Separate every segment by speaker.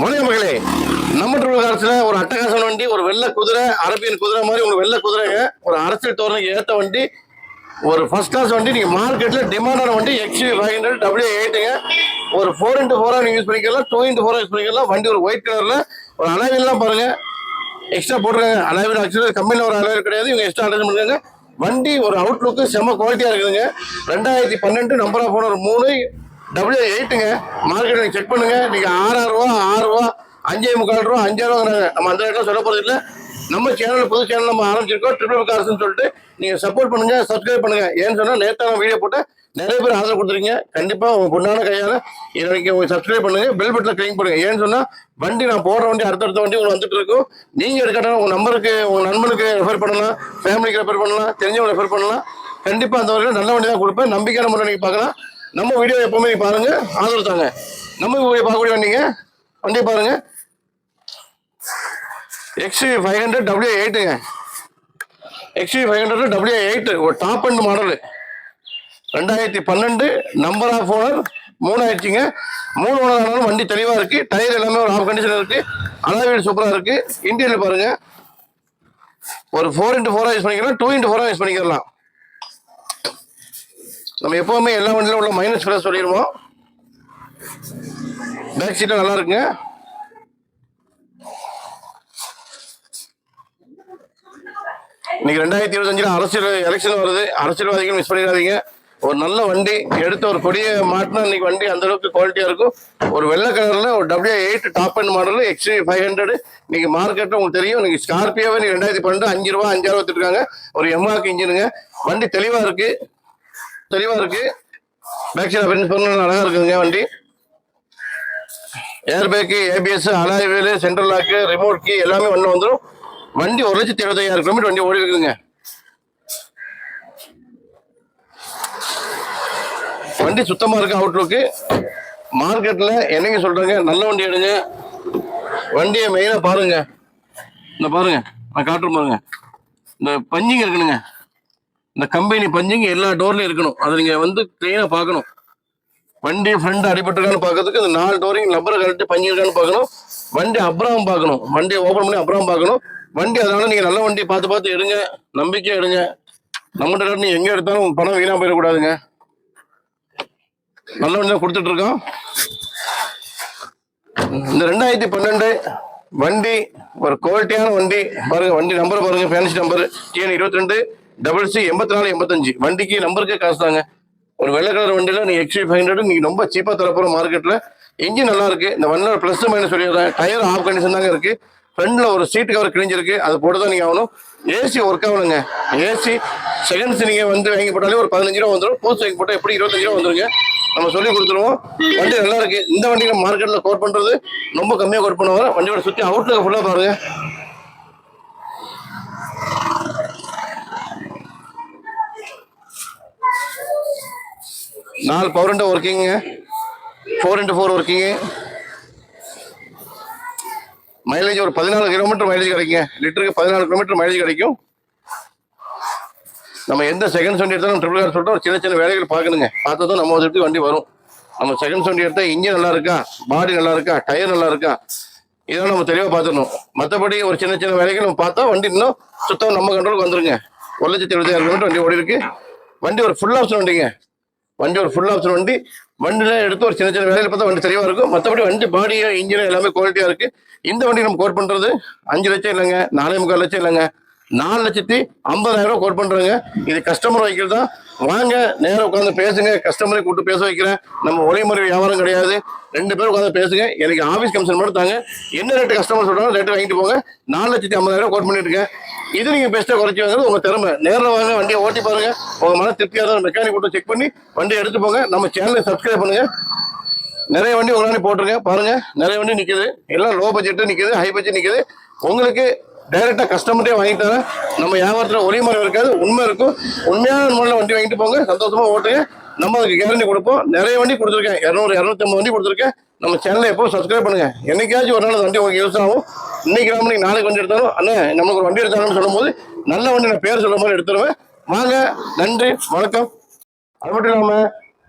Speaker 1: வணக்கம் மகளே. நம்ம காலத்துல ஒரு அட்டகாசம் வண்டி ஒரு வெள்ளை குதிரை அரபியன் குதிரை மாதிரி ஒரு வெள்ளை குதிரைங்க. ஒரு அரசியல் தோரணைக்கு ஏத்த வண்டி ஒரு ஃபர்ஸ்ட் கிளாஸ் வண்டி நீங்க மார்க்கெட்ல டிமாண்டான வண்டி எக்ஸ்யூ ஃபைவ் ஹண்ட்ரட் டபிள்யூ எயிட்டுங்க ஒரு ஃபோர் இன்ட்டு ஃபோரா நீங்க யூஸ் பண்ணிக்கலாம் டூ இன்ட்டு ஃபோரா யூஸ் பண்ணிக்கலாம். வண்டி ஒரு ஒயிட் கலர்ல ஒரு அலைவில்லாம் பாருங்க. எக்ஸ்ட்ரா போட்டுருக்காங்க. அலைவில் ஆக்சுவலி கம்பெனியில் ஒரு அலைவில் கிடையாது. இவங்க எக்ஸ்ட்ரா அட்டேஜ் பண்ணுறாங்க வண்டி ஒரு அவுட்லுக்கு செம்ம குவாலிட்டியாக இருக்குதுங்க. ரெண்டாயிரத்தி பன்னெண்டு நம்பர் ஆஃப் ஒரு மூணு டபுள்யூ எயிட்டுங்க மார்க்கெட் நீங்கள் செக் பண்ணுங்க. நீங்கள் ஆறாயிரம் ரூபா ஆறு ரூபா அஞ்சே முக்கால் ரூபா அஞ்சாயிரம் நம்ம அந்த இடத்துல சொல்ல போகிறது இல்லை. நம்ம சேனல் புது சேனல் நம்ம ஆரம்பிச்சிருக்கோம். ட்ரிபிள் கார்ஸ்னு சொல்லிட்டு நீங்கள் சப்போர்ட் பண்ணுங்க சப்ஸ்கிரைப் பண்ணுங்க. ஏன்னு சொன்னால் நேற்று வீடியோ போட்டு நிறைய பேர் ஆதரவு கொடுத்துருங்க கண்டிப்பாக உங்கள் பொண்ணான கையால் எனக்கு உங்கள் உங்க சப்ஸ்கிரைப் பண்ணுங்க. பெல் பட்டனில் கிளிக் பண்ணுங்க. ஏன்னு சொன்னால் வண்டி நான் போடுற வண்டி அடுத்தடுத்த வண்டி உங்களுக்கு வந்துட்டு இருக்கும். நீங்கள் எடுக்கணும் உங்கள் நம்பருக்கு உங்கள் நண்பனுக்கு ரெஃபர் பண்ணலாம். ஃபேமிலிக்கு ரெஃபர் பண்ணலாம். தெரிஞ்சவங்க ரெஃபர் பண்ணலாம். கண்டிப்பாக அந்த வரையில் நல்ல வண்டி தான் கொடுப்பேன். நம்பிக்கையான முறை நீங்கள் பார்க்கலாம். நம்ம வீடியோ எப்பவுமே நீ பாருங்க ஆதரவு தாங்க. நம்ம பார்க்கக்கூடிய வண்டிங்க வண்டி பாருங்க. XU five hundred W எயிட்டுங்க XU five hundred W eight ஒரு டாப் அண்ட் மாடலு ரெண்டாயிரத்தி பன்னெண்டு நம்பர் ஆஃப் ஓனர் மூணு ஆயிடுச்சுங்க மூணு ஓனர் ஆனாலும் வண்டி தெளிவாக இருக்கு. டயர் எல்லாமே ஒரு ஆஃப் கண்டிஷன் இருக்கு. அலாவீடு சூப்பராக இருக்கு. இன்டீரியர் பாருங்க. ஒரு ஃபோர் இன்ட்டு ஃபோராக யூஸ் பண்ணிக்கலாம். டூ இன்ட்டு ஃபோராக யூஸ் பண்ணிக்கலாம். நம்ம எப்பவுமே எல்லா வண்டியிலும் உள்ள மைனஸ் ப்ளஸ் சொல்லிடுவோம். பேக் சீட்டும் நல்லா இருக்குங்க. இன்னைக்கு ரெண்டாயிரத்தி இருபத்தஞ்சில் அரசியல் எலெக்ஷன் வருது. அரசியல்வாதிகள் மிஸ் பண்ணிடாதீங்க. ஒரு நல்ல வண்டி எடுத்த ஒரு கொடியை மாட்டினா இன்னைக்கு வண்டி அந்த அளவுக்கு குவாலிட்டியா இருக்கும். ஒரு வெள்ளை கலர்ல ஒரு W eight top end model XT five hundred இன்னைக்கு மார்க்கெட்ல உங்களுக்கு தெரியும். இன்னைக்கு ஸ்கார்பியோவே நீங்க ரெண்டாயிரத்தி பன்னெண்டு அஞ்சு ரூபா அஞ்சாயிரம் வித்துருக்காங்க ஒரு எம்ஆர்க்கு இன்ஜினுங்க வண்டி தெளிவா இருக்கு. தெளிவா இருக்கு. பேக் சைடு ஃபினிஷ் பண்ண அழகா இருக்குங்க வண்டி. Air bag ABS alloy central lock remote key எல்லாமே ஒன்று வந்துடும் வண்டி ஒரு லட்சத்தி இருபத்தையாயிரம் கிலோமீட்டர் வண்டி ஓடி இருக்குதுங்க. வண்டி சுத்தமாக இருக்கு அவுட்லுக்கு மார்க்கெட்டில் என்னங்க சொல்கிறேங்க நல்ல வண்டி எடுங்க. வண்டியை மெயினாக பாருங்க. இந்த பாருங்க. நான் காட்டுறேன் பாருங்க. இந்த பஞ்சிங்க இருக்கணுங்க இந்த கம்பெனி பஞ்சிங் எல்லா டோர்லையும் இருக்கணும். அதை நீங்க வந்து கிளீனா பார்க்கணும். வண்டி ஃப்ரண்ட் அடிபட்டிருக்கான்னு பார்க்கறதுக்கு இந்த நாலு டோரையும் லப்பரை கழட்டி பஞ்சு இருக்கான்னு பார்க்கணும். வண்டி அப்புறம் பார்க்கணும். வண்டியை ஓப்பன் பண்ணி அப்புறம் பார்க்கணும். வண்டி அதனால நீங்க நல்ல வண்டி பார்த்து பார்த்து எடுங்க. நம்பிக்கையா எடுங்க. நம்மகிட்ட நீ எங்க எடுத்தாலும் பணம் வீணா போயிடக்கூடாதுங்க. நல்ல வண்டி தான் கொடுத்துட்டு இருக்கோம் இந்த ரெண்டாயிரத்தி பன்னெண்டு வண்டி ஒரு குவாலிட்டியான வண்டி. பாருங்க வண்டி நம்பர் பாருங்க ஃபேன்சி நம்பர் டிஎன் இருபத்தி ரெண்டு. டபுள் சி எண்பத்தி நாலு எண்பத்தஞ்சு. வண்டிக்கு நம்பருக்கே காசு தாங்க ஒரு வெள்ளை கலர் வண்டியில நீ எக்ஸ்டி ஃபைவ் ஹண்ட்ரட் நீ ரொம்ப சீப்பா தரப்போற மார்க்கெட்ல இன்ஜின் நல்லா இருக்கு. இந்த வண்டியோட பிளஸ் மைனஸ் சொல்லிடுறேன். டயர் ஆஃப் கண்டிஷன் தாங்க இருக்கு. ஃப்ரண்ட்ல ஒரு சீட் கவர் கிழிஞ்சிருக்கு. அது போட்டு தான் நீங்க ஆகணும். ஏசி ஒர்க் ஆகணுங்க. ஏசி செகண்ட்ஸ் நீங்க வந்து வாங்கி போட்டாலே ஒரு பதினஞ்சு ரூபா வந்துடும் புதுசு வாங்கி போட்டால் எப்படி இருபத்தஞ்சு ரூபா வந்துருங்க? நம்ம சொல்லி கொடுத்துருவோம். வண்டி நல்லா இருக்கு. இந்த வண்டியில மார்க்கெட்ல கோட் பண்றது ரொம்ப கம்மியா கோட் பண்ணுவாங்க. வண்டியோட சுத்தி அவுட்ல ஃபுல்லா பாருங்க. நாலு power into ஒர்க்கிங்க four into four working mileage ஒரு பதினாலு கிலோமீட்டர் மைலேஜ் கிடைக்குங்க. லிட்டருக்கு பதினாலு கிலோமீட்டர் மைலேஜ் கிடைக்கும். நம்ம எந்த செகண்ட் வண்டி எடுத்தாலும் ட்ரிபிள் கார் சொல்லிட்டு ஒரு சின்ன சின்ன வேலைகள் பார்க்கணுங்க. பார்த்ததும் தான் நம்ம வந்துட்டு வண்டி வரும். நம்ம செகண்ட் வண்டி எடுத்தால் இன்ஜின் நல்லா இருக்கா? பாடி நல்லா இருக்கா? டயர் நல்லா இருக்கா? இதெல்லாம் நம்ம தெளிவாக பார்த்துடணும். மற்றபடி ஒரு சின்ன சின்ன வேலைகள் நம்ம பார்த்தா வண்டி இன்னும் சுத்தம் நம்ம கண்ட்ரோலுக்கு வந்துருங்க. ஒரு லட்சத்தி எழுபத்தாயிரம் கிலோமீட்டர் வண்டி ஓடி இருக்கு வண்டி ஒரு ஃபுல் ஆப்ஷன் வண்டிங்க. வண்டி ஒரு ஃபுல் ஆப்ஷன் வண்டி. வண்டியில எடுத்து ஒரு சின்ன சின்ன வேலையில் பார்த்தா வண்டி தெளிவாக இருக்கும். மற்றபடி வண்டி பாடியாக இன்ஜின் எல்லாமே குவாலிட்டியாக இருக்குது இந்த வண்டி நம்ம கோட் பண்ணுறது அஞ்சு லட்சம் இல்லைங்க நாலே முக்கால் லட்சம் இல்லைங்க. நாலு லட்சத்தி ஐம்பதாயிரம் ரூபா கோட் பண்றாங்க. இது கஸ்டமர் வைக்கிறது தான். வாங்க நேரம் உட்காந்து பேசுங்க. கஸ்டமரை கூப்பிட்டு பேச வைக்கிறேன். நம்ம ஒரே முறை வியாபாரம் கிடையாது. ரெண்டு பேரும் உட்காந்து பேசுங்க. எனக்கு ஆஃபீஸ் கமிஷன் மட்டும் தாங்க. என்ன ரேட்டு கஸ்டமர் சொல்றாங்க ரேட்டு வாங்கிட்டு போங்க. நாலு லட்சத்தி ஐம்பதாயிரம் கோட் பண்ணிட்டு இருக்கேன். இது நீங்க பெஸ்ட்டாக குறைச்சி வாங்குறது உங்க திறமை. நேரில் வாங்க வண்டியை ஓட்டி பாருங்க. உங்க மன திருப்தியாக தான் மெக்கானிக் கூட்டம் செக் பண்ணி வண்டியை எடுத்து போங்க. நம்ம சேனலை சப்ஸ்கிரைப் பண்ணுங்க. நிறைய வண்டி உங்களால போட்டிருக்கேன். பாருங்க. நிறைய வண்டி நிற்குது எல்லாம் லோ பட்ஜெட்டும் நிற்குது ஹை பட்ஜெட் நிற்குது உங்களுக்கு டைரெக்டாக கஸ்டமர்ட்டே வாங்கி தரேன் நம்ம வியாபாரத்தில் ஒரே மாதிரி இருக்காது உண்மை இருக்கும். உண்மையான முறையில் வண்டி வாங்கிட்டு போங்க. சந்தோஷமாக ஓட்டுங்க. நம்ம அதுக்கு கேரண்டி கொடுப்போம். நிறைய வண்டி கொடுத்துருக்கேன். இரநூறு இரநூத்தம்பது வண்டி கொடுத்துருக்கேன். நம்ம சேனலை எப்போ சப்ஸ்கிரைப் பண்ணுங்க. என்னைக்காச்சும் ஒரு நாள் வண்டி உங்களுக்கு யூஸ் ஆகும். இன்னைக்கு நம்ம நீங்கள் நாளைக்கு வண்டி எடுத்தாலும் அண்ணே நமக்கு ஒரு வண்டி எடுத்தாங்கன்னு சொல்லும்போது நல்ல வண்டி நான் பேர் சொல்ல மாதிரி எடுத்துருவேன். வாங்க நன்றி வணக்கம். அது மட்டும் இல்லாமல்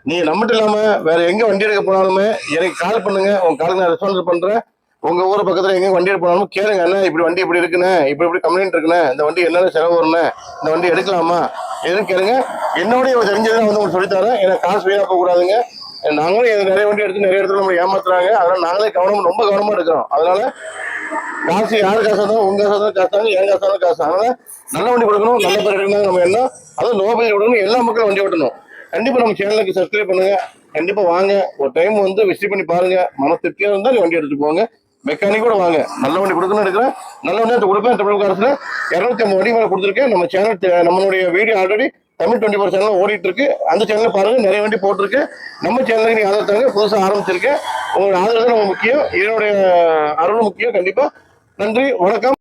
Speaker 1: நீங்கள் நம்மட்டும் இல்லாமல் வேறு எங்கே வண்டி எடுக்க போனாலுமே எனக்கு கால் பண்ணுங்கள் உங்கள் காலுக்கு நான் ரெஸ்பான்ஸ் பண்ணுறேன் உங்க ஊர் பக்கத்துல எங்க வண்டி எடுப்பாலும் கேளுங்க அண்ணா இப்படி வண்டி இப்படி இருக்குண்ணே இப்படி இப்படி கம்ப்ளைண்ட் இருக்குண்ணே இந்த வண்டி என்னென்ன செலவு வரும்ண்ணே இந்த வண்டி எடுக்கலாமா? எதுவும் கேளுங்க. என்னுடைய தெரிஞ்சதை வந்து உங்களுக்கு சொல்லித்தரேன். எனக்கு காசு வீணா போக கூடாதுங்க. நாங்களும் நிறைய வண்டி எடுத்து நிறைய இடத்துல நம்ம ஏமாத்துறாங்க. அதனால நாங்களே கவனம் ரொம்ப கவனமா எடுக்கிறோம். அதனால காசு யார் காசு இருந்தாலும் உங்க காசு இருந்தாலும் காசு என் காசு இருந்தாலும் காசு. அதனால நல்ல வண்டி கொடுக்கணும் நல்ல பேர் எடுக்கணும் நம்ம என்ன? அதுவும் நோபல் கொடுக்கணும் எல்லா மக்களும் வண்டி ஓட்டணும். கண்டிப்பா நம்ம சேனலுக்கு சப்ஸ்கிரைப் பண்ணுங்க. கண்டிப்பா வாங்க. ஒரு டைம் வந்து விசிட் பண்ணி பாருங்க. மன திருப்தியா இருந்தா நீ வண்டி எடுத்துட்டு போங்க. மெக்கானிக் கூட வாங்க. நல்ல வண்டி கொடுக்கணும்னு எடுக்கிறேன் நல்ல வண்டி கொடுப்பேன். தமிழக அரசுல இரநூத்தி ஐம்பது வண்டி மேலே கொடுத்துருக்கேன். நம்ம சேனல் நம்மளுடைய video already Tamil twenty four channel ஓடிட்டு இருக்கு அந்த சேனல் பாருங்க நிறைய வண்டி போட்டிருக்கு. நம்ம சேனலுக்கு நீங்க ஆதரவு தாங்க புதுசாக ஆரம்பிச்சிருக்கேன் உங்களோட ஆதரவு தான் நம்ம முக்கியம். இதனுடைய அருள் முக்கியம். கண்டிப்பா. நன்றி. வணக்கம்.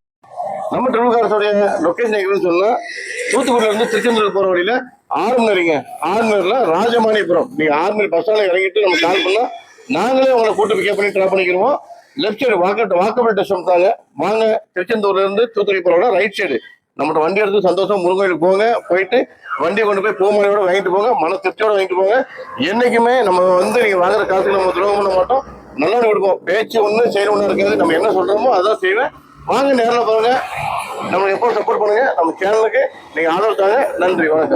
Speaker 1: நம்ம ட்ரிபிள்காரஸோடைய லொக்கேஷன் எங்கன்னு சொன்னா தூத்துக்குடியில இருந்து திருச்செந்தூர் போற வழியில ஆறுமணிங்க ஆறுமணில ராஜமாணிபுரம். நீங்க ஆர்மீர் பஸ் ஸ்டாண்டில் இறங்கிட்டு நம்ம கால் பண்ணா நாங்களே உங்களை கூட்டு பிக்கப் பண்ணி ட்ராப் பண்ணிக்கிறோம் left side walk walkable test தாங்க வாங்க திருச்செந்தூர்ல இருந்து தூத்துக்குடி போறோட ரைட் சைடு நம்மகிட்ட வண்டி எடுத்து சந்தோஷம் முருகோயிலுக்கு போங்க போயிட்டு வண்டியை கொண்டு போய் பூமலையோட வாங்கிட்டு போங்க மன திருப்தியோட வாங்கிட்டு போங்க. என்னைக்குமே நம்ம வந்து நீங்க வாங்குற காசுக்கு நம்ம துரோகம் பண்ண மாட்டோம். நல்லா கொடுப்போம். பேச்சு ஒண்ணு செயல் ஒண்ணு இருக்காது. நம்ம என்ன சொல்றோமோ அதான் செய்வேன். வாங்க நேரில் பாருங்க நம்மளுக்கு எப்போ சப்போர்ட் பண்ணுங்க. நம்ம சேனலுக்கு நீங்க ஆதரவு தாங்க. நன்றி வணக்கம்.